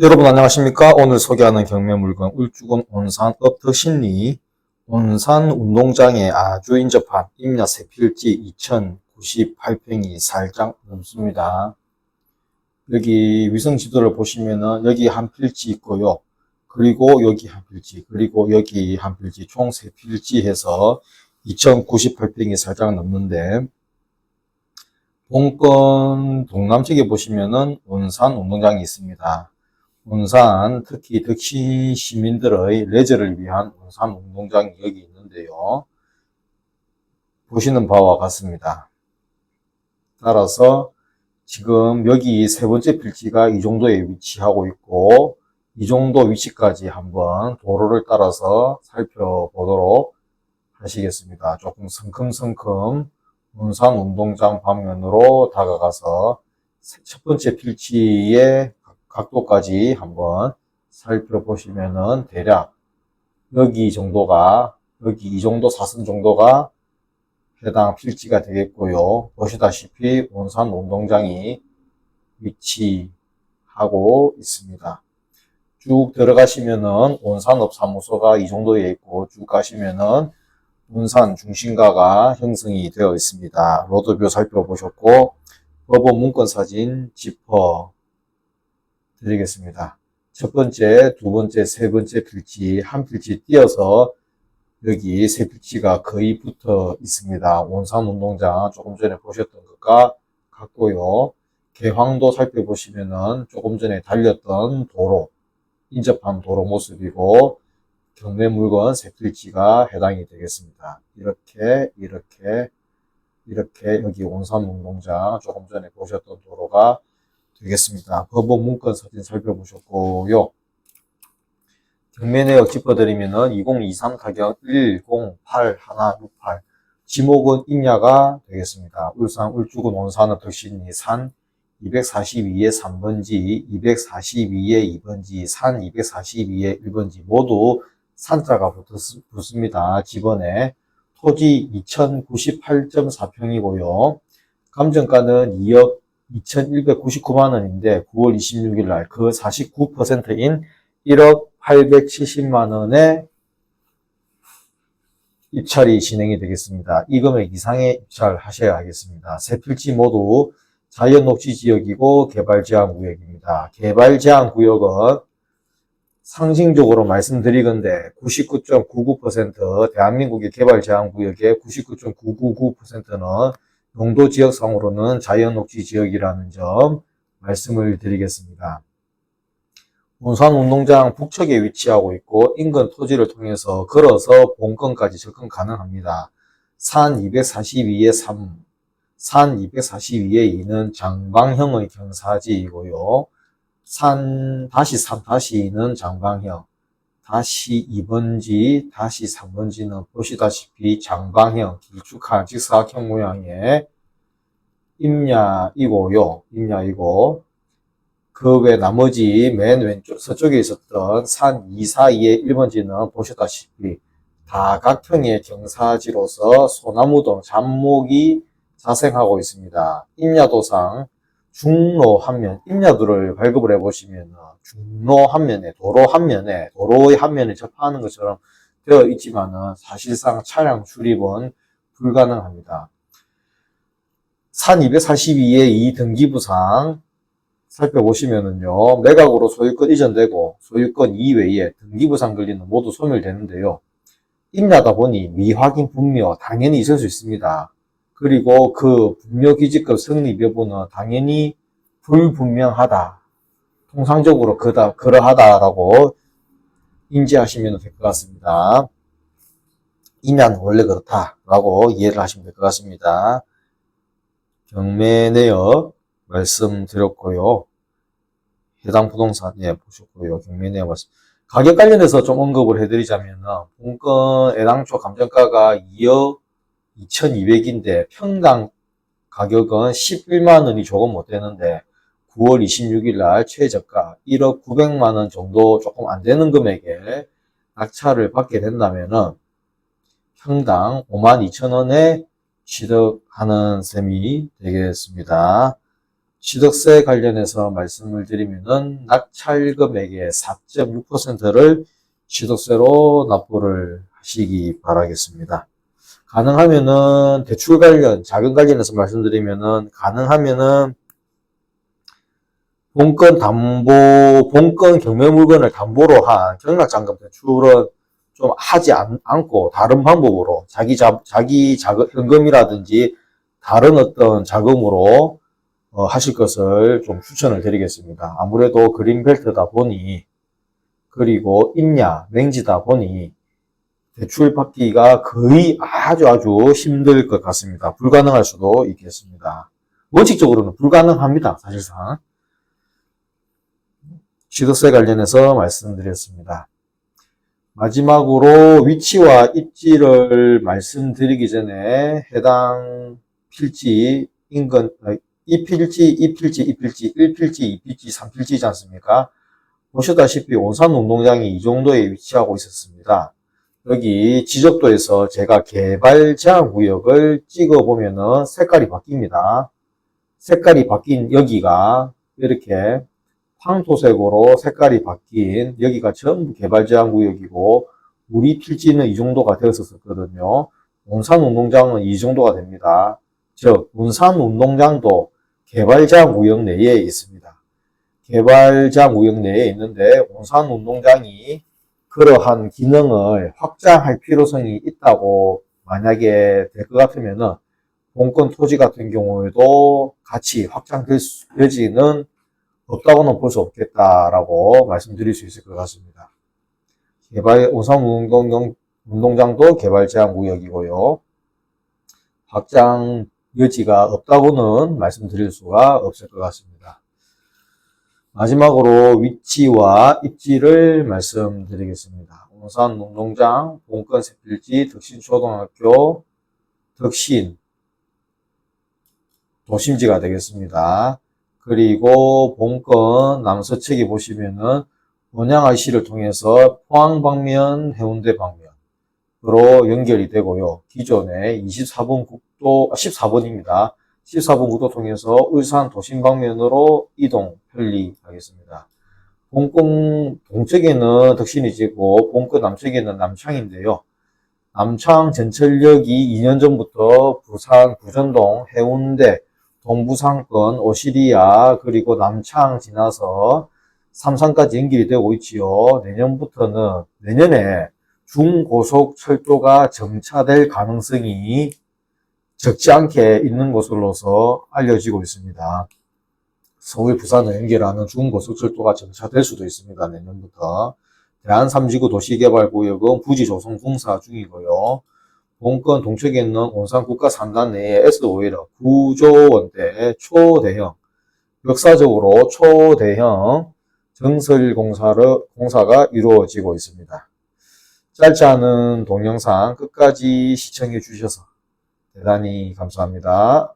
여러분 안녕하십니까? 오늘 소개하는 경매 물건 울주군 온산 업트 심리 온산 운동장에 아주 인접한 임야 세필지 2098평이 살짝 넘습니다. 여기 위성 지도를 보시면은 여기 한 필지 있고요. 그리고 여기 한 필지, 그리고 여기 한 필지, 총 세 필지 해서 2098평이 살짝 넘는데 본건 동남쪽에 보시면은 온산 운동장이 있습니다. 온산, 특히 덕시 시민들의 레저를 위한 온산 운동장이 여기 있는데요. 보시는 바와 같습니다. 따라서 지금 여기 세 번째 필지가 이 정도에 위치하고 있고, 이 정도 위치까지 한번 도로를 따라서 살펴보도록 하시겠습니다. 조금 성큼성큼 온산 운동장 방면으로 다가가서 첫 번째 필지의 각도까지 한번 살펴보시면은 대략 여기 정도가 여기 이 정도 사선 정도가 해당 필지가 되겠고요. 보시다시피 온산 운동장이 위치하고 있습니다. 쭉 들어가시면은 온산업 사무소가 이 정도에 있고 쭉 가시면은 온산 중심가가 형성이 되어 있습니다. 로드뷰 살펴보셨고 법원 문건 사진 지퍼 드리겠습니다. 첫 번째, 두 번째, 세 번째 필지, 한 필지 띄어서 여기 세 필지가 거의 붙어 있습니다. 온산운동장 조금 전에 보셨던 것과 같고요. 개황도 살펴보시면은 조금 전에 달렸던 도로, 인접한 도로 모습이고 경매 물건 세 필지가 해당이 되겠습니다. 이렇게, 이렇게, 이렇게 여기 온산운동장 조금 전에 보셨던 도로가 되겠습니다. 법원 문건 사진 살펴보셨고요. 경매 내역 짚어드리면은 2023 가격 1081168 지목은 임야가 되겠습니다. 울산 울주군 온산읍 덕신리 산 242의 3번지, 242의 2번지, 산 242의 1번지 모두 산자가 붙었, 붙습니다. 지번에 토지 2098.4평이고요. 감정가는 2억 2,199만 원인데 9월 26일 날 그 49%인 1억 870만 원에 입찰이 진행이 되겠습니다. 이 금액 이상의 입찰하셔야 하겠습니다. 세 필지 모두 자연 녹지 지역이고 개발 제한 구역입니다. 개발 제한 구역은 상징적으로 말씀드리건데 99.99% 대한민국의 개발 제한 구역의 99.999%는 용도 지역상으로는 자연 녹지 지역이라는 점 말씀을 드리겠습니다. 온산 운동장 북측에 위치하고 있고 인근 토지를 통해서 걸어서 본건까지 접근 가능합니다. 산 242의 3, 산 242의 2는 장방형의 경사지이고요. 산 다시 3 다시 2는 장방형, 다시 2번지, 다시 3번지는 보시다시피 장방형, 길쭉한 직사각형 모양의 임야이고요. 임야이고 그 외 나머지 맨 왼쪽 서쪽에 있었던 산 2, 4, 2의 1번지는 보시다시피 다각형의 경사지로서 소나무 등 잡목이 자생하고 있습니다. 임야도상 중로 한 면, 임야도를 발급을 해보시면 중로 한 면에, 도로 한 면에, 도로의 한 면에 접하는 것처럼 되어 있지만은 사실상 차량 출입은 불가능합니다. 산 242의 이 등기부상 살펴보시면은요, 매각으로 소유권 이전되고 소유권 이외에 등기부상 권리는 모두 소멸되는데요. 임야다 보니 미확인 분묘 당연히 있을 수 있습니다. 그리고 그 분묘 기지급 성립 여부는 당연히 불분명하다. 통상적으로 그다, 그러하다라고 인지하시면 될 것 같습니다. 임야는 원래 그렇다라고 이해를 하시면 될 것 같습니다. 경매 내역 말씀드렸고요. 해당 부동산 예 보셨고요. 경매 내역 말씀. 가격 관련해서 좀 언급을 해드리자면 본건 애당초 감정가가 2억 2,200인데 평당 가격은 11만 원이 조금 못 되는데 9월 26일 날 최저가 1억 900만 원 정도 조금 안 되는 금액에 낙찰을 받게 된다면은 평당 5만 2천 원에 취득하는 셈이 되겠습니다. 취득세 관련해서 말씀을 드리면은 낙찰 금액의 4.6%를 취득세로 납부를 하시기 바라겠습니다. 가능하면은 대출 관련, 자금 관련해서 말씀드리면은 가능하면은 본건 담보, 본건 경매 물건을 담보로 한 경락잔금 대출은 좀 하지 않, 고 다른 방법으로 자기 자, 자기 자금, 현금이라든지 다른 어떤 자금으로 어, 하실 것을 좀 추천을 드리겠습니다. 아무래도 그린벨트다 보니 그리고 임야, 맹지다 보니 대출 받기가 거의 아주 아주 힘들 것 같습니다. 불가능할 수도 있겠습니다. 원칙적으로는 불가능합니다. 사실상. 취득세 관련해서 말씀드렸습니다. 마지막으로 위치와 입지를 말씀드리기 전에 해당 필지, 인근, 어, 이 필지, 이 필지, 이 필지, 1필지, 2필지, 3필지지 않습니까? 보시다시피 온산 운동장이 이 정도에 위치하고 있었습니다. 여기 지적도에서 제가 개발 제한 구역을 찍어 보면은 색깔이 바뀝니다. 색깔이 바뀐 여기가 이렇게 황토색으로 색깔이 바뀐 여기가 전부 개발 제한 구역이고 우리 필지는 이 정도가 되었었거든요. 온산 운동장은 이 정도가 됩니다. 즉 온산 운동장도 개발 제한 구역 내에 있습니다. 개발 제한 구역 내에 있는데 온산 운동장이 그러한 기능을 확장할 필요성이 있다고 만약에 될 것 같으면은 본권 토지 같은 경우에도 같이 확장되지는 없다고는 볼 수 없겠다라고 말씀드릴 수 있을 것 같습니다. 개발 온산 운동, 운동장도 개발 제한 구역이고요. 확장 여지가 없다고는 말씀드릴 수가 없을 것 같습니다. 마지막으로 위치와 입지를 말씀드리겠습니다. 온산 운동장, 본권 세필지, 덕신초등학교, 덕신, 도심지가 되겠습니다. 그리고 본권 남서측에 보시면은 원양IC를 통해서 포항 방면, 해운대 방면으로 연결이 되고요. 기존에 24번 국도, 14번입니다. 14번 국도 통해서 울산 도심 방면으로 이동 편리하겠습니다. 본권 동쪽에는 덕신이지고 본권 남쪽에는 남창인데요. 남창 전철역이 2년 전부터 부산 부전동 해운대 동부상권 오시리아 그리고 남창 지나서 삼산까지 연결이 되고 있지요. 내년부터는 내년에 중고속철도가 정차될 가능성이 적지 않게 있는 것으로서 알려지고 있습니다. 서울, 부산을 연결하는 중고속철도가 정차될 수도 있습니다. 내년부터. 대한 3지구 도시개발구역은 부지 조성 공사 중이고요. 본권 동쪽에 있는 온산 국가 3단 내에 S5일 구조 원대 초대형, 역사적으로 초대형 정설 공사를, 공사가 이루어지고 있습니다. 짧지 않은 동영상 끝까지 시청해 주셔서 대단히 감사합니다.